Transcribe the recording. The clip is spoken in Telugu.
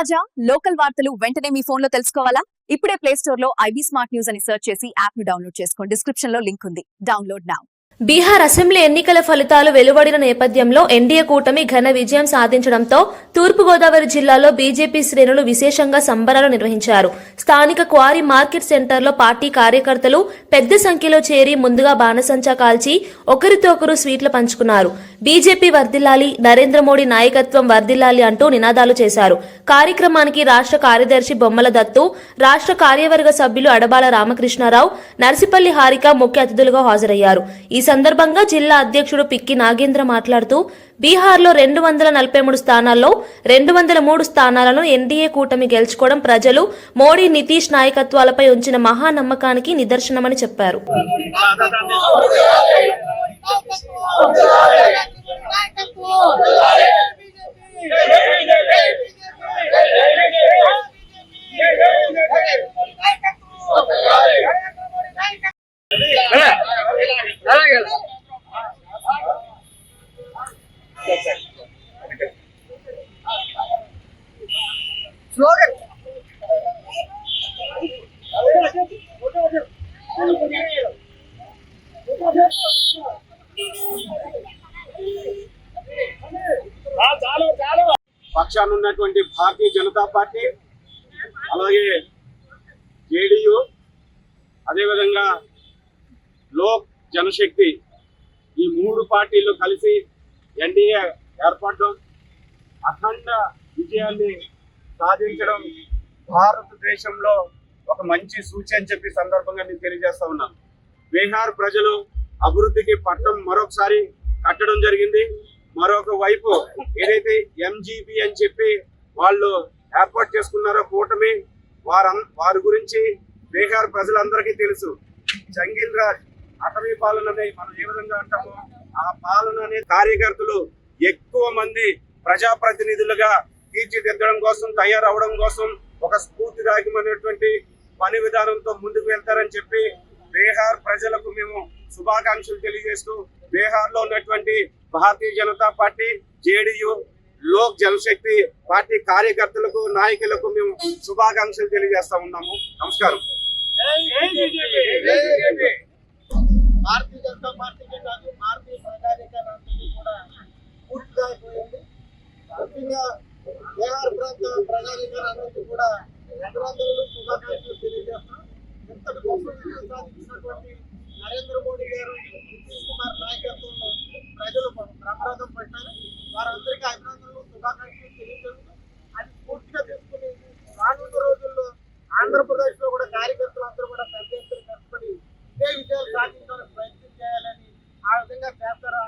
తాజా లోకల్ వార్తలు వెంటనే మీ ఫోన్లో తెలుసుకోవాలా? ఇప్పుడే ప్లే స్టోర్లో ఐబీ స్మార్ట్ న్యూస్ అని సెర్చ్ చేసి యాప్ను డౌన్లోడ్ చేసుకోండి. డిస్క్రిప్షన్లో లింక్ ఉంది. డౌన్లోడ్ నా. బీహార్ అసెంబ్లీ ఎన్నికల ఫలితాలు వెలువడిన నేపథ్యంలో ఎన్డీఏ కూటమి ఘన విజయం సాధించడంతో తూర్పుగోదావరి జిల్లాలో బీజేపీ శ్రేణులు విశేషంగా సంబరాలు నిర్వహించారు. స్థానిక క్వారీ మార్కెట్ సెంటర్లో పార్టీ కార్యకర్తలు పెద్ద సంఖ్యలో చేరి ముందుగా బాణసంచా కాల్చి ఒకరితో ఒకరు స్వీట్లు పంచుకున్నారు. బీజేపీ వర్దిల్లాలి నరేంద్ర మోడీ నాయకత్వం వర్దిల్లాలి అంటూ నినాదాలు చేశారు. కార్యక్రమానికి రాష్ట్ర కార్యదర్శి బొమ్మల దత్తు రాష్ట్ర కార్యవర్గ సభ్యులు అడబాల రామకృష్ణారావు నర్సిపల్లి హారిక ముఖ్య అతిథులుగా హాజరయ్యారు. ఈ సందర్భంగా జిల్లా అధ్యక్షుడు పిక్కి నాగేంద్ర మాట్లాడుతూ బీహార్లో రెండు వందల నలభై మూడు స్థానాల్లో రెండు వందల మూడు స్థానాలను ఎన్డీఏ కూటమి గెలుచుకోవడం ప్రజలు మోడీ నితీష్ నాయకత్వాలపై ఉంచిన మహానమ్మకానికి నిదర్శనమని చెప్పారు. పక్షాన ఉన్నటువంటి భారతీయ జనతా పార్టీ అలాగే జేడియు అదేవిధంగా లోక్ జనశక్తి ఈ మూడు పార్టీలు కలిసి ఎన్డీఏ ఏర్పడడం అఖండ విజయాన్ని సాధించడం భారతదేశంలో ఒక మంచి సూచి అని చెప్పి సందర్భంగా నేను తెలియజేస్తా ఉన్నాను బీహార్ ప్రజలు అభివృద్ధికి పట్టం మరొకసారి కట్టడం జరిగింది. మరొక వైపు ఏదైతే ఎంజీబీ అని చెప్పి వాళ్ళు ఏర్పాటు చేసుకున్నారో కూటమి వారం వారి గురించి బీహార్ ప్రజలందరికీ తెలుసు. జంగిల్ రాజ్ అటవీ పాలన మనం ఏ విధంగా అంటామో ఆ పాలన అనే కార్యకర్తలు ఎక్కువ మంది ప్రజాప్రతినిధులుగా తీర్చిదిద్దడం కోసం తయారవడం కోసం ఒక స్ఫూర్తిదాయకమైనటువంటి పని విధానంతో ముందుకు వెళ్తారని చెప్పి బీహార్ ప్రజలకు మేము శుభాకాంక్షలు తెలియజేస్తూ బీహార్లో ఉన్నటువంటి Bharatiya Janata Party JDU Lok Janshakti Party కార్యకర్తలకు నాయకులకు మేము శుభాకాంక్షలు తెలియజేస్తా ఉన్నాము. నమస్కారం. భారతీయ జనతా పార్టీకే కాదు భారతీయ ప్రజానికానికి కూడా పూర్తిగా అయిపోయింది ముఖ్యంగా బీహార్ ప్రాంత ప్రజానికాలందరికీ కూడా సంక్రాంతులు శుభాకాంక్షలు తెలియజేస్తున్నాం ఇంతటి గొప్ప విజయం సాధించినటువంటి నరేంద్ర మోడీ గారు నితీష్ కుమార్ నాయకత్వంలో ప్రజలు బ్రహ్మరథం పట్టారు. వారందరికీ అభినందనలు శుభాకాంక్షలు తెలియజేస్తూ అది పూర్తిగా తీసుకుని రానున్న రోజుల్లో ఆంధ్రప్రదేశ్లో కూడా కార్యకర్తలు అందరూ కూడా పెద్ద ఎత్తున ఇదే విజయాలు సాధించడానికి ప్రయత్నం చేయాలని ఆ విధంగా చేస్తారా?